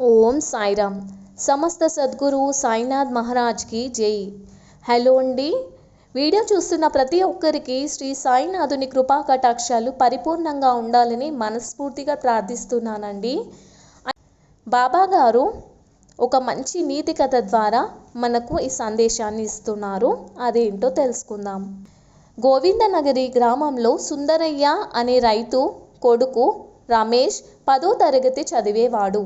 ఓం సాయిరామ్. సమస్త సద్గురు సాయినాథ్ మహారాజ్కి జై. హలో అండి. వీడియో చూస్తున్న ప్రతి ఒక్కరికి శ్రీ సాయినాథుని కృపా కటాక్షాలు పరిపూర్ణంగా ఉండాలని మనస్ఫూర్తిగా ప్రార్థిస్తున్నానండి. బాబా గారు ఒక మంచి నీతి కథ ద్వారా మనకు ఈ సందేశాన్ని ఇస్తున్నారు. అదేంటో తెలుసుకుందాం. గోవిందనగరి గ్రామంలో సుందరయ్య అనే రైతు కొడుకు రమేష్ పదో తరగతి చదివేవాడు.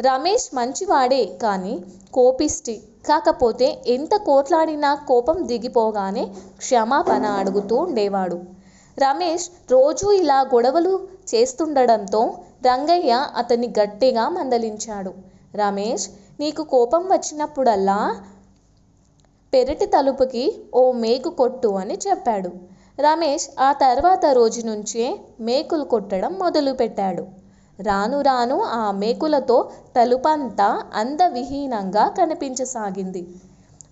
రమేష్ మంచివాడే కానీ కోపిష్టి. కాకపోతే ఎంత కోట్లాడినా కోపం దిగిపోగానే క్షమాపణ అడుగుతూ ఉండేవాడు. రమేష్ రోజూ ఇలా గొడవలు చేస్తుండడంతో రంగయ్య అతన్ని గట్టిగా మందలించాడు. రమేష్ నీకు కోపం వచ్చినప్పుడల్లా పెరటి తలుపుకి ఓ మేకు కొట్టు అని చెప్పాడు. రమేష్ ఆ తర్వాత రోజు నుంచే మేకులు కొట్టడం మొదలుపెట్టాడు. రాను రాను ఆ మేకులతో తలుపంతా అందవిహీనంగా కనిపించసాగింది.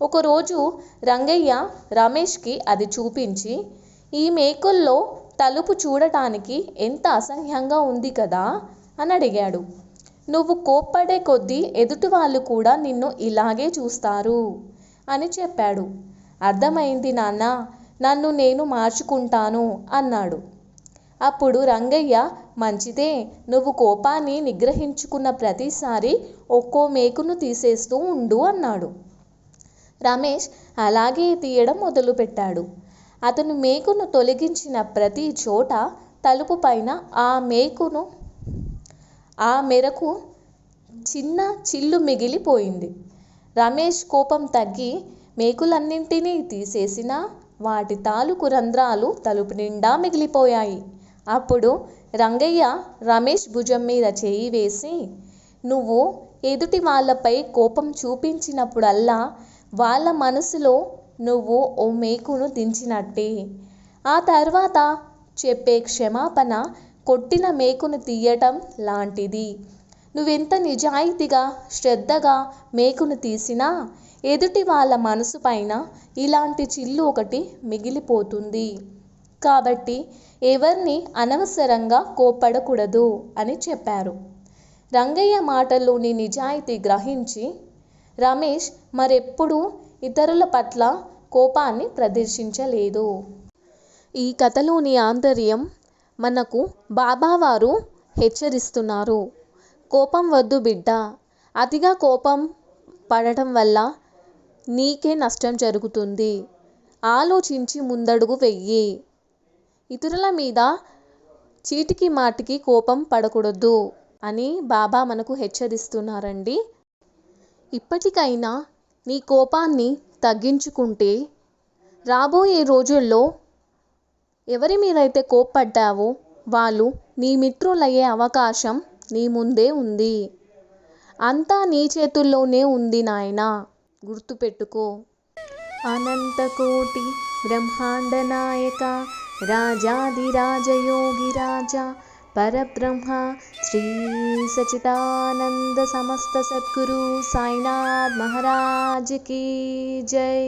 ఒకరోజు రంగయ్య రమేష్కి అది చూపించి ఈ మేకుల్లో తలుపు చూడటానికి ఎంత అసహ్యంగా ఉంది కదా? అని అడిగాడు. నువ్వు కోప్పడే కొద్దీ ఎదుటి వాళ్ళు కూడా నిన్ను ఇలాగే చూస్తారు అని చెప్పాడు. అర్థమైంది నాన్న నన్ను నేను మార్చుకుంటాను అన్నాడు. అప్పుడు రంగయ్య మంచిదే. నువ్వు కోపాన్ని నిగ్రహించుకున్న ప్రతిసారి ఒక్కో మేకును తీసేస్తూ ఉండు అన్నాడు. రమేష్ అలాగే తీయడం మొదలుపెట్టాడు. అతను మేకును తొలగించిన ప్రతి చోట తలుపు పైన ఆ మేకును ఆ మెరకు చిన్న చిల్లు మిగిలిపోయింది. రమేష్ కోపం తగ్గి మేకులన్నింటినీ తీసేసినా వాటి తాలూకు రంధ్రాలు తలుపు నిండా మిగిలిపోయాయి. అప్పుడు రంగయ్య రమేష్ భుజం మీద చేయి వేసి నువ్వు ఎదుటి వాళ్ళపై కోపం చూపించినప్పుడల్లా వాళ్ళ మనసులో నువ్వు ఓ మేకును దించినట్టే. ఆ తర్వాత చెప్పే క్షమాపణ కొట్టిన మేకును తీయటం లాంటిది. నువ్వెంత నిజాయితీగా శ్రద్ధగా మేకును తీసినా ఎదుటి వాళ్ళ మనసు పైన ఇలాంటి చిల్లు ఒకటి మిగిలిపోతుంది. కాబట్టి ఎవరిని అనవసరంగా కోప్పడకూడదు అని చెప్పారు. రంగయ్య మాటల్లోని నిజాయితీ గ్రహించి రమేష్ మరెప్పుడూ ఇతరుల పట్ల కోపాన్ని ప్రదర్శించలేదు. ఈ కథలోని ఆంతర్యం మనకు బాబావారు హెచ్చరిస్తున్నారు. కోపం వద్దు బిడ్డ. అతిగా కోపం పడటం వల్ల నీకే నష్టం జరుగుతుంది. ఆలోచించి ముందడుగు వెయ్యి. ఇతరుల మీద చీటికి మాటికి కోపం పడకూడదు అని బాబా మనకు హెచ్చరిస్తున్నారండి. ఇప్పటికైనా నీ కోపాన్ని తగ్గించుకుంటే రాబోయే రోజుల్లో ఎవరి మీదైతే కోప్పడ్డావో వాళ్ళు నీ మిత్రులయ్యే అవకాశం నీ ముందే ఉంది. అంతా నీ చేతుల్లోనే ఉంది నాయనా. గుర్తుపెట్టుకో. అనంతకోటి బ్రహ్మాండ నాయక రాజాదిరాజయోగిరాజ పరబ్రహ్మ శ్రీ సచిదానంద సమస్త సద్గురు సాయినాథ్ మహారాజ్ కీ జై